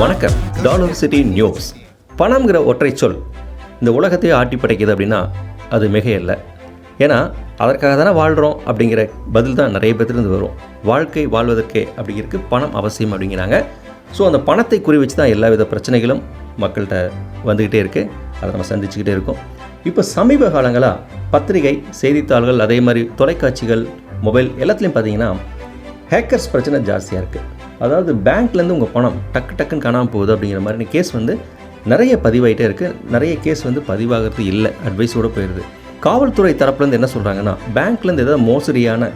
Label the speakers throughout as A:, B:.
A: வணக்கம். Dollar city news பணம்ங்கிற ஒற்றை சொல். இந்த உலகத்தையே ஆட்டி படைக்குது அப்படின்னா அது மிகையல்ல ஏன்னா அதற்காக தானே வாழ்கிறோம் அப்படிங்கிற பதில் தான் நிறைய பேர்த்துலேருந்து வரும். வாழ்க்கை வாழ்வதற்கே அப்படிங்கிறதுக்கு பணம் அவசியம் அப்படிங்கிறாங்க. ஸோ அந்த பணத்தை குறி வச்சு தான் எல்லா வித பிரச்சனைகளும் மக்கள்கிட்ட வந்துக்கிட்டே இருக்குது அதை நம்ம சந்திச்சுக்கிட்டே இருக்கோம். இப்போ சமீப காலங்களாக பத்திரிகை செய்தித்தாள்கள் அதே மாதிரி தொலைக்காட்சிகள் மொபைல் எல்லாத்துலேயும் பார்த்தீங்கன்னா ஹேக்கர்ஸ் பிரச்சனை ஜாஸ்தியாக இருக்குது அதாவது பேங்க்லேருந்து உங்கள் பணம் டக்கு டக்குன்னு காணாமல் போகுது அப்படிங்கிற மாதிரி கேஸ் வந்து நிறைய பதிவாகிட்டே இருக்குது நிறைய கேஸ் வந்து பதிவாகிறது இல்லை. அட்வைஸோடு போயிடுது காவல்துறை தரப்புலேருந்து என்ன சொல்கிறாங்கன்னா பேங்க்லேருந்து ஏதாவது மோசடியான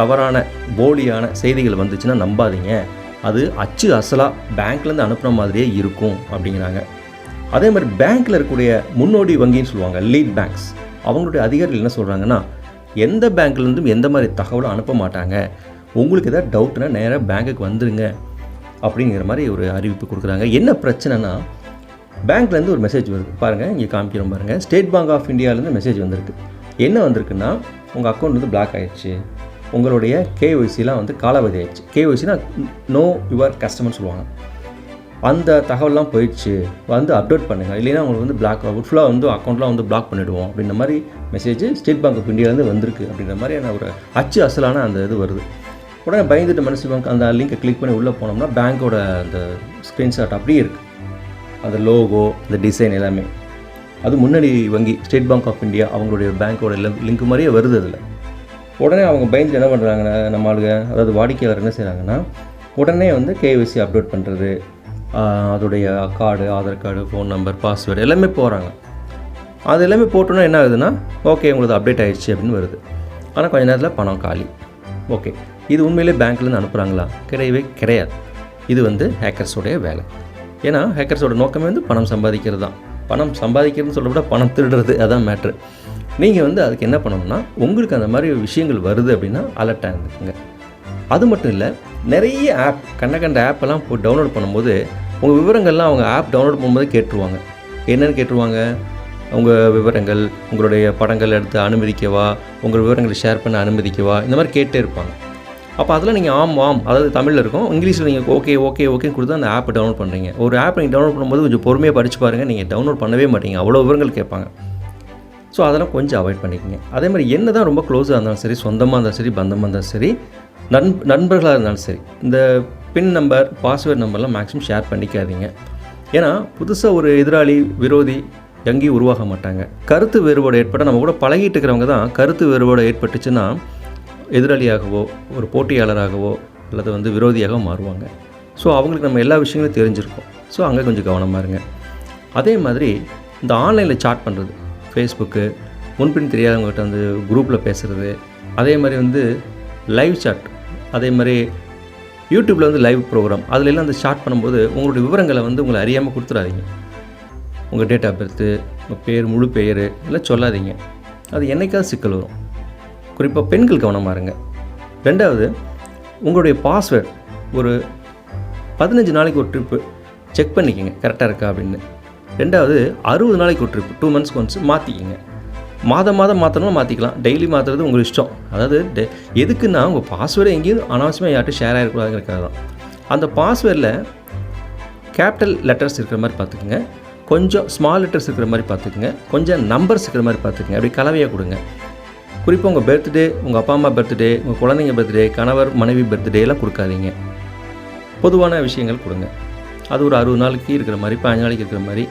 A: தவறான போலியான செய்திகள் வந்துச்சுன்னா நம்பாதீங்க. அது அச்சு அசலாக பேங்க்லேருந்து அனுப்புன மாதிரியே இருக்கும் அப்படிங்கிறாங்க. அதே மாதிரி பேங்க்கில் இருக்கக்கூடிய முன்னோடி வங்கின்னு சொல்லுவாங்க லீட் பேங்க்ஸ் அவங்களுடைய அதிகாரிகள் என்ன சொல்கிறாங்கன்னா எந்த பேங்க்லேருந்தும் எந்த மாதிரி தகவலும் அனுப்ப மாட்டாங்க. உங்களுக்கு ஏதாவது டவுட்னா நேராக பேங்க்குக்கு வந்துடுங்க அப்படிங்கிற மாதிரி ஒரு அறிவிப்பு கொடுக்குறாங்க. என்ன பிரச்சனைனா பேங்க்லேருந்து ஒரு மெசேஜ் வருது. பாருங்கள் இங்கே காமிக்கிறோம் பாருங்கள் ஸ்டேட் பேங்க் ஆஃப் இந்தியாவிலேருந்து மெசேஜ் வந்திருக்கு. என்ன வந்திருக்குன்னா உங்கள் அக்கௌண்ட் வந்து பிளாக் ஆகிடுச்சு உங்களுடைய கேஒய்சிலாம் வந்து காலாவதி ஆயிடுச்சு. கேஒய்சினா நோ யுவர் கஸ்டமர்னு சொல்லுவாங்க. அந்த தகவல்லாம் போயிடுச்சு. வந்து அப்டேட் பண்ணுங்கள் இல்லைன்னா உங்களுக்கு வந்து பிளாக் ஃபுல்லாக வந்து அக்கௌண்ட்லாம் வந்து பிளாக் பண்ணிவிடுவோம் அப்படின்ற மாதிரி மெசேஜ் ஸ்டேட் பேங்க் ஆஃப் இந்தியாவிலேருந்து வந்திருக்கு அப்படின்ற மாதிரியான ஒரு அச்சு அசலான அந்த இது வருது. உடனே பயந்துட்டு மனசு பேங்க் அந்த லிங்கை கிளிக் பண்ணி உள்ளே போனோம்னா பேங்க்கோட அந்த ஸ்க்ரீன்ஷாட் அப்படியே இருக்குது அந்த லோகோ அந்த டிசைன் எல்லாமே. அது முன்னணி வங்கி ஸ்டேட் பேங்க் ஆஃப் இந்தியா அவங்களுடைய பேங்க்கோட லிங்க் மாதிரியே வருது அதில். உடனே அவங்க பயந்துட்டு என்ன பண்ணுறாங்கன்னா நம்ம ஆளுங்க அதாவது வாடிக்கையாளர் என்ன செய்கிறாங்கன்னா உடனே வந்து கேஒய்சி அப்டேட் பண்ணுறது அதோடைய card Aadhaar card phone number password எல்லாமே போகிறாங்க அது எல்லாமே போட்டோன்னா என்ன ஆகுதுன்னா ஓகே உங்களுக்கு அப்டேட் ஆகிடுச்சு அப்படின்னு வருது. ஆனால் கொஞ்ச நேரத்தில் பணம் காலி. ஓகே இது உண்மையிலே பேங்க்லேருந்து அனுப்புகிறாங்களா கிடையவே கிடையாது. இது வந்து ஹேக்கர்ஸோடைய வேலை. ஏன்னா ஹேக்கர்ஸோட நோக்கமே வந்து பணம் சம்பாதிக்கிறது தான். பணம் சம்பாதிக்கிறதுன்னு சொல்ல விட பணம் திருடுறது அதான் மேட்ரு நீங்கள் வந்து அதுக்கு என்ன பண்ணணும்னா உங்களுக்கு அந்த மாதிரி விஷயங்கள் வருது அப்படின்னா அலர்ட்டாக இருந்துக்குங்க. அது மட்டும் இல்லை நிறைய ஆப் கண்ட கண்ட ஆப்பெல்லாம் போய் டவுன்லோட் பண்ணும்போது உங்கள் விவரங்கள்லாம் அவங்க ஆப் டவுன்லோட் பண்ணும்போது கேட்டுருவாங்க. என்னென்னு கேட்டுருவாங்க? உங்கள் விவரங்கள் உங்களுடைய படங்கள் எடுத்து அனுமதிக்கவா? உங்கள் விவரங்களை ஷேர் பண்ண அனுமதிக்கவா? இந்த மாதிரி கேட்டே இருப்பாங்க. அப்போ அதில் நீங்கள் ஆம் ஆம். அதாவது தமிழில் இருக்கும். இங்கிலீஷில் நீங்கள் ஓகே ஓகே ஓகேன்னு கொடுத்து அந்த ஆப்பை டவுன்லோட் பண்ணுறீங்க ஒரு ஆப் நீங்கள் டவுன்லோட் பண்ணும்போது கொஞ்சம் பொறுமையாக படித்து பாருங்கள் நீங்கள் டவுன்லோட் பண்ணவே மாட்டீங்க. அவ்வளோ விவரங்கள் கேட்பாங்க. ஸோ அதெல்லாம் கொஞ்சம் அவாய்ட் பண்ணிக்கங்க. அதே மாதிரி என்ன தான் ரொம்ப க்ளோஸாக இருந்தாலும் சரி சொந்தமாக இருந்தாலும் சரி பந்தமாக இருந்தாலும் சரி நண் நண்பர்களாக இருந்தாலும் சரி இந்த பின் நம்பர் பாஸ்வேர்ட் நம்பர்லாம் மேக்ஸிமம் ஷேர் பண்ணிக்காதீங்க. ஏன்னா புதுசாக ஒரு எதிராளி விரோதி எங்கேயும் உருவாக மாட்டாங்க. கருத்து வேறுபாடு ஏற்பட்டால் நம்ம கூட பழகிட்டு இருக்கிறவங்க தான் கருத்து வேறுபாடு ஏற்பட்டுச்சுன்னா எதிராளியாகவோ ஒரு போட்டியாளராகவோ அல்லது வந்து விரோதியாகவோ மாறுவாங்க. ஸோ அவங்களுக்கு நம்ம எல்லா விஷயங்களும் தெரிஞ்சிருக்கோம். ஸோ அங்கே கொஞ்சம் கவனமாக இருங்க. அதே மாதிரி இந்த ஆன்லைனில் சாட் பண்ணுறது ஃபேஸ்புக்கு முன்பின் தெரியாதவங்ககிட்ட வந்து குரூப்பில் பேசுகிறது அதே மாதிரி வந்து லைவ் சாட் அதே மாதிரி யூடியூப்பில் வந்து லைவ் ப்ரோக்ராம் அதிலெல்லாம் அந்த ஸ்டார்ட் பண்ணும்போது உங்களுடைய விவரங்களை வந்து உங்களை அறியாமல் கொடுத்துடாதீங்க உங்கள் டேட் ஆஃப் பர்த்து உங்கள் பேர் முழு பெயர் எல்லாம் சொல்லாதீங்க. அது என்றைக்காவது சிக்கல் வரும். குறிப்பாக பெண்கள் கவனமாக இருங்க. ரெண்டாவது உங்களுடைய பாஸ்வேர்ட் ஒரு பதினஞ்சு நாளைக்கு ஒரு ட்ரிப்பு செக் பண்ணிக்கோங்க கரெக்டாக இருக்கா அப்படின்னு. ரெண்டாவது அறுபது நாளைக்கு ஒரு ட்ரிப் டூ மந்த்ஸ்க்கு ஒன்ஸ் மாற்றிக்கிங்க மாதம் மாதம் மாற்றணும் மாற்றிக்கலாம் டெய்லி மாற்றுறது உங்கள் இஷ்டம். அதாவது டெ எதுக்குன்னா உங்கள் பாஸ்வேர்டு எங்கேயும் அனாவசியமாக யார்ட்டும் ஷேர் ஆகிருக்கூடாதுங்கிறக்காக தான். அந்த பாஸ்வேர்டில் கேபிட்டல் லெட்டர்ஸ் இருக்கிற மாதிரி பார்த்துக்குங்க. கொஞ்சம் ஸ்மால் லெட்டர்ஸ் இருக்கிற மாதிரி பார்த்துக்குங்க. கொஞ்சம் நம்பர்ஸ் இருக்கிற மாதிரி பார்த்துக்குங்க. அப்படி கலவையாக கொடுங்க. குறிப்பாக உங்கள் பர்த்டே உங்கள் அப்பா அம்மா பர்த்டே உங்கள் குழந்தைங்க பர்த்டே கணவர் மனைவி பர்த்டே எல்லாம் கொடுக்காதீங்க. பொதுவான விஷயங்கள் கொடுங்க. அது ஒரு அறுபது நாளைக்கு இருக்கிற மாதிரி பதினஞ்சு நாளைக்கு இருக்கிற மாதிரி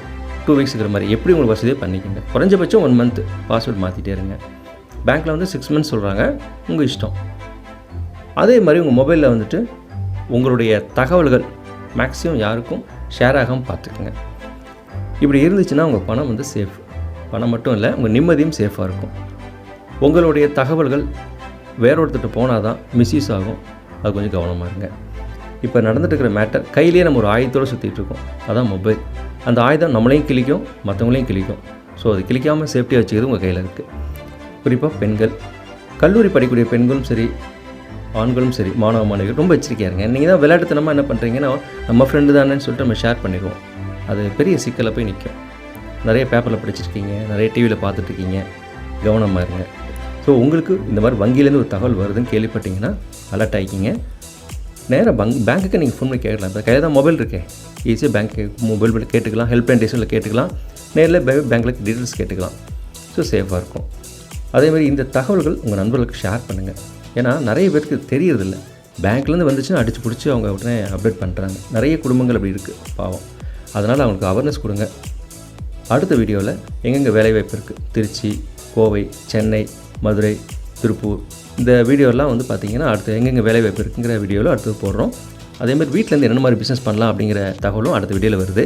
A: டூ வீக்ஸ் இருக்கிற மாதிரி எப்படி உங்களுக்கு வசதியே பண்ணிக்கோங்க? குறைஞ்சபட்சம் ஒன் மந்த் பாஸ்வேர்ட் மாற்றிட்டே இருங்க. பேங்க்கில் வந்து சிக்ஸ் மந்த்ஸ் சொல்கிறாங்க உங்கள் இஷ்டம். அதே மாதிரி உங்கள் மொபைலில் வந்துட்டு உங்களுடைய தகவல்கள் மேக்ஸிமம் யாருக்கும் ஷேர் ஆகாமல் பார்த்துக்குங்க. இப்படி இருந்துச்சுன்னா உங்கள் பணம் வந்து சேஃப் பணம் மட்டும் இல்லை உங்கள் நிம்மதியும் சேஃபாக இருக்கும். உங்களுடைய தகவல்கள் வேற போனால் தான் மிஸ்யூஸ் ஆகும். அது கொஞ்சம் கவனமாக இருங்க. இப்போ நடந்துட்டு இருக்கிற மேட்டர் கையிலேயே நம்ம ஒரு ஆயுதத்தோடு சுற்றிட்டுருக்கோம் அதான் மொபைல் அந்த ஆயுதம் நம்மளையும் கிழிக்கும் மற்றவங்களையும் கிழிக்கும். ஸோ அது கிழிக்காமல் சேஃப்டியாக வச்சுக்கிறது உங்கள் கையில் இருக்குது குறிப்பாக பெண்கள். கல்லூரி படிக்கக்கூடிய பெண்களும் சரி ஆண்களும் சரி மாணவ மாணவிகள் ரொம்ப எச்சரிக்கையாக இருங்க. நீங்கள் தான் விளையாட்டுத்தனமாக என்ன பண்ணுறீங்கன்னா நம்ம ஃப்ரெண்டு தானேன்னு சொல்லிட்டு நம்ம ஷேர் பண்ணிடுவோம். அது பெரிய சிக்கலை போய் நிற்கும் நிறைய பேப்பரில் படிச்சிருக்கீங்க நிறைய டிவியில் பார்த்துட்ருக்கீங்க கவனமாக இருங்க. ஸோ உங்களுக்கு இந்த மாதிரி வங்கியிலேருந்து ஒரு தகவல் வருதுன்னு கேள்விப்பட்டீங்கன்னா அலர்ட் ஆகிக்கிங்க நேராக பங் பேங்க்குக்கு நீங்கள் ஃபோன் பண்ணி கேட்கலாம். இப்போ கையில் தான் மொபைல் இருக்கே. ஈஸியாக பேங்க் மொபைல் பண்ணி கேட்டுக்கலாம். ஹெல்ப்லைன் டேஷனில் கேட்டுக்கலாம். நேரில் பேங்க்கில் டீட்டெயில்ஸ் கேட்டுக்கலாம். ஸோ சேஃபாக இருக்கும். அதேமாதிரி இந்த தகவல்கள் உங்கள் நண்பர்களுக்கு ஷேர் பண்ணுங்கள் ஏன்னா நிறைய பேருக்கு தெரியறதில்ல. பேங்க்லேருந்து வந்துச்சுன்னா அடிச்சு பிடிச்சி அவங்க உடனே அப்டேட் பண்ணுறாங்க நிறைய குடும்பங்கள் அப்படி இருக்குது பாவம். அதனால் அவங்களுக்கு அவேர்னஸ் கொடுங்க. அடுத்த வீடியோவில் எங்கெங்கே வேலைவாய்ப்பு இருக்குது திருச்சி கோவை சென்னை மதுரை திருப்பூர் இந்த வீடியோலாம் வந்து பார்த்திங்கன்னா அடுத்து எங்கெங்கே வேலைவாய்ப்பு இருக்குங்கிற வீடியோவில் அடுத்தது போடுறோம். அதேமாதிரி வீட்டிலேருந்து என்ன மாதிரி பிஸ்னஸ் பண்ணலாம் அப்படிங்கிற தகவலும் அடுத்த வீடியோவில் வருது.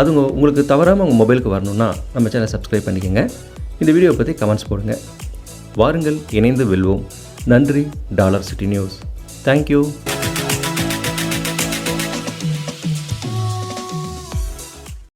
A: அது உங்களுக்கு தவறாமல் உங்கள் மொபைலுக்கு வரணும்னா நம்ம சேனலை சப்ஸ்கிரைப் பண்ணிக்கோங்க. இந்த வீடியோ பற்றி கமெண்ட்ஸ் போடுங்க. வாருங்கள் இணைந்து வெல்வோம். நன்றி டாலர் சிட்டி நியூஸ். தேங்க்யூ